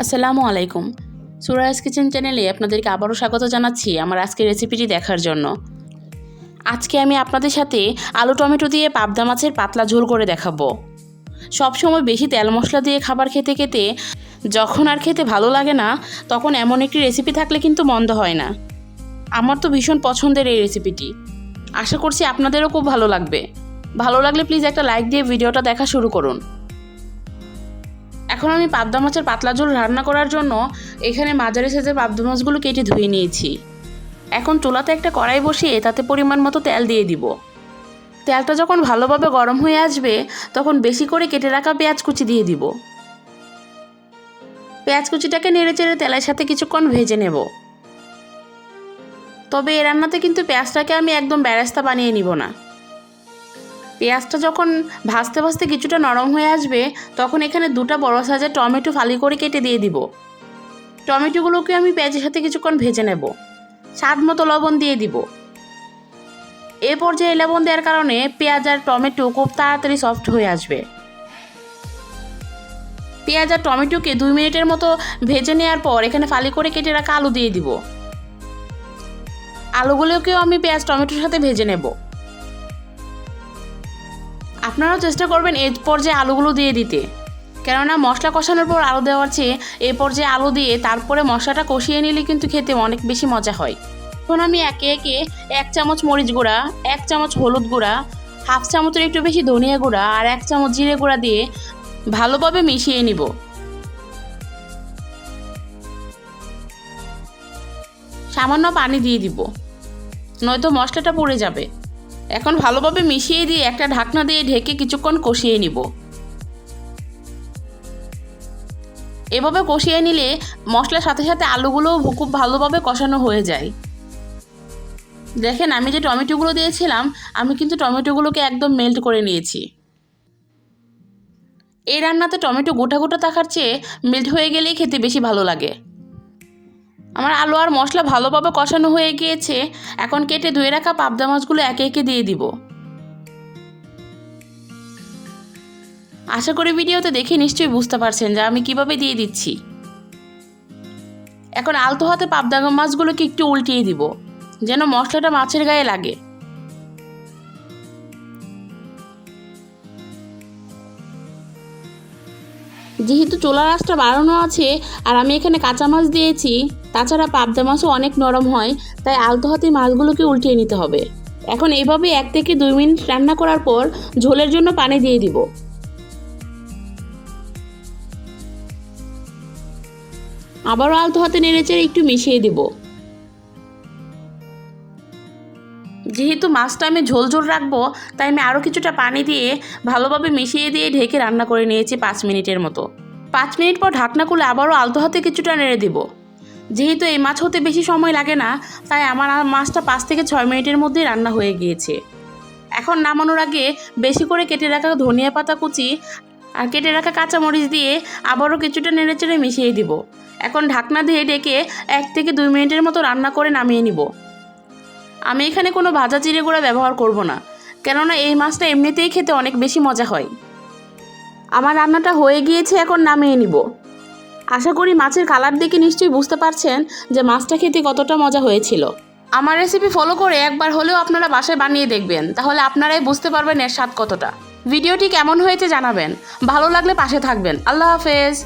আসসালামু আলাইকুম। সুরাজ কিচেন চ্যানেলে আপনাদেরকে আবারও স্বাগত জানাচ্ছি আমার আজকের রেসিপিটি দেখার জন্য। আজকে আমি আপনাদের সাথে আলু টমেটো দিয়ে পাবদা মাছের পাতলা ঝোল করে দেখাবো। সবসময় বেশি তেল মশলা দিয়ে খাবার খেতে খেতে যখন আর খেতে ভালো লাগে না, তখন এমন একটি রেসিপি থাকলে কিন্তু মন্দ হয় না। আমার তো ভীষণ পছন্দের এই রেসিপিটি। আশা করছি আপনাদেরও খুব ভালো লাগবে। ভালো লাগলে প্লিজ একটা লাইক দিয়ে ভিডিওটা দেখা শুরু করুন। এখন আমি পাবদা মাছের পাতলা ঝোল রান্না করার জন্য এখানে মাঝারি সাইজের পাবদা মাছগুলো কেটে ধুয়ে নিয়েছি। এখন চুলাতে একটা কড়াই বসিয়ে তাতে পরিমাণ মতো তেল দিয়ে দিব। তেলটা যখন ভালোভাবে গরম হয়ে আসবে, তখন বেশি করে কেটে রাখা পেঁয়াজ কুচি দিয়ে দিব। পেঁয়াজ কুচিটাকে নেড়ে চেড়ে তেলের সাথে কিছুক্ষণ ভেজে নেব। তবে এ রান্নাতে কিন্তু পেঁয়াজটাকে আমি একদম ব্যারেস্তা বানিয়ে নিব না। পেঁয়াজটা যখন ভাজতে ভাজতে কিছুটা নরম হয়ে আসবে, তখন এখানে দুটো বড় সাইজের টমেটো ফালি করে কেটে দিয়ে দিব। টমেটোগুলোকে আমি পেঁয়াজের সাথে কিছুক্ষণ ভেজে নেব। স্বাদ মতো লবণ দিয়ে দিব। এ পর্যায়ে লবণ দেওয়ার কারণে পেঁয়াজ আর টমেটো খুব তাড়াতাড়ি সফট হয়ে আসবে। পেঁয়াজ আর টমেটোকে দুই মিনিটের মতো ভেজে নেওয়ার পর এখানে ফালি করে কেটে রাখা আলু দিয়ে দিব। আলুগুলোকেও আমি পেঁয়াজ টমেটোর সাথে ভেজে নেব। আপনারাও চেষ্টা করবেন এই পর্যায়ে আলুগুলো দিয়ে দিতে। কেননা মশলা কষানোর পর আলু দেওয়ার চেয়ে এই পর্যায়ে আলু দিয়ে তারপরে মশলাটা কষিয়ে নিলে কিন্তু খেতে অনেক বেশি মজা হয়। এখন আমি একে একে এক চামচ মরিচ গুঁড়া, এক চামচ হলুদ গুঁড়া, হাফ চামচের একটু বেশি ধনিয়া গুঁড়া আর এক চামচ জিরে গুঁড়া দিয়ে ভালোভাবে মিশিয়ে নিব। সামান্য পানি দিয়ে দিব, নয়তো মশলাটা পড়ে যাবে। এখন ভালোভাবে মিশিয়ে দিয়ে একটা ঢাকনা দিয়ে ঢেকে কিছুক্ষণ কষিয়ে নিব। এভাবে কষিয়ে নিলে মশলার সাথে সাথে আলুগুলোও খুব ভালোভাবে কষানো হয়ে যায়। দেখেন, আমি যে টমেটোগুলো দিয়েছিলাম, আমি কিন্তু টমেটোগুলোকে একদম মেল্ট করে নিয়েছি। এই রান্নাতে টমেটো গোটা গোটা থাকার চেয়ে মেল্ট হয়ে গেলেই খেতে বেশি ভালো লাগে। আমার আলু আর মশলা ভালোভাবে কষানো হয়ে গিয়েছে, এখন কেটে ধুয়ে রাখা পাবদা মাছগুলো একে একে দিয়ে দিব। আশা করি ভিডিওতে দেখে নিশ্চয়ই বুঝতে পারছেন যে আমি কীভাবে দিয়ে দিচ্ছি। এখন আলতো হাতে পাবদা মাছগুলোকে একটু উল্টিয়ে দিব, যেন মশলাটা মাছের গায়ে লাগে। যেহেতু চোলা রাসটা বাড়ানো আছে আর আমি এখানে কাঁচা মাছ দিয়েছি, তাছাড়া পাবদা মাছও অনেক নরম হয়, তাই আলতো হাতে মাছগুলোকে উল্টিয়ে নিতে হবে। এখন এইভাবে এক থেকে দুই মিনিট রান্না করার পর ঝোলের জন্য পানি দিয়ে দিব। আবারও আলতো হাতে নেড়েচেড়ে একটু মিশিয়ে দিব। যেহেতু মাছটা আমি ঝোল ঝোল রাখব, তাই আমি আরও কিছুটা পানি দিয়ে ভালোভাবে মিশিয়ে দিয়ে ঢেকে রান্না করে নিয়েছি পাঁচ মিনিটের মতো। পাঁচ মিনিট পর ঢাকনা খুলে আবারও আলতো হাতে কিছুটা নেড়ে দিব। যেহেতু এই মাছ হতে বেশি সময় লাগে না, তাই আমার মাছটা পাঁচ থেকে ছয় মিনিটের মধ্যেই রান্না হয়ে গিয়েছে। এখন নামানোর আগে বেশি করে কেটে রাখা ধনিয়া পাতা কুচি আর কেটে রাখা কাঁচামরিচ দিয়ে আবারও কিছুটা নেড়ে চেড়ে মিশিয়ে দিব। এখন ঢাকনা দিয়ে ডেকে এক থেকে দুই মিনিটের মতো রান্না করে নামিয়ে নিব। আমি এখানে কোনো ভাজা জিরে গুঁড়া ব্যবহার করব না, কেননা এই মাছটা এমনিতেই খেতে অনেক বেশি মজা হয়। আমার রান্নাটা হয়ে গিয়েছে, এখন নামিয়ে নিব। আশা করি মাছের কালার দেখে নিশ্চয়ই বুঝতে পারছেন যে মাছটা খেতে কতটা মজা হয়েছিল। আমার রেসিপি ফলো করে একবার হলেও আপনারা বাসায় বানিয়ে দেখবেন, তাহলে আপনারাই বুঝতে পারবেন এর স্বাদ কতটা। ভিডিওটি কেমন হয়েছে জানাবেন, ভালো লাগলে পাশে থাকবেন। আল্লাহ হাফেজ।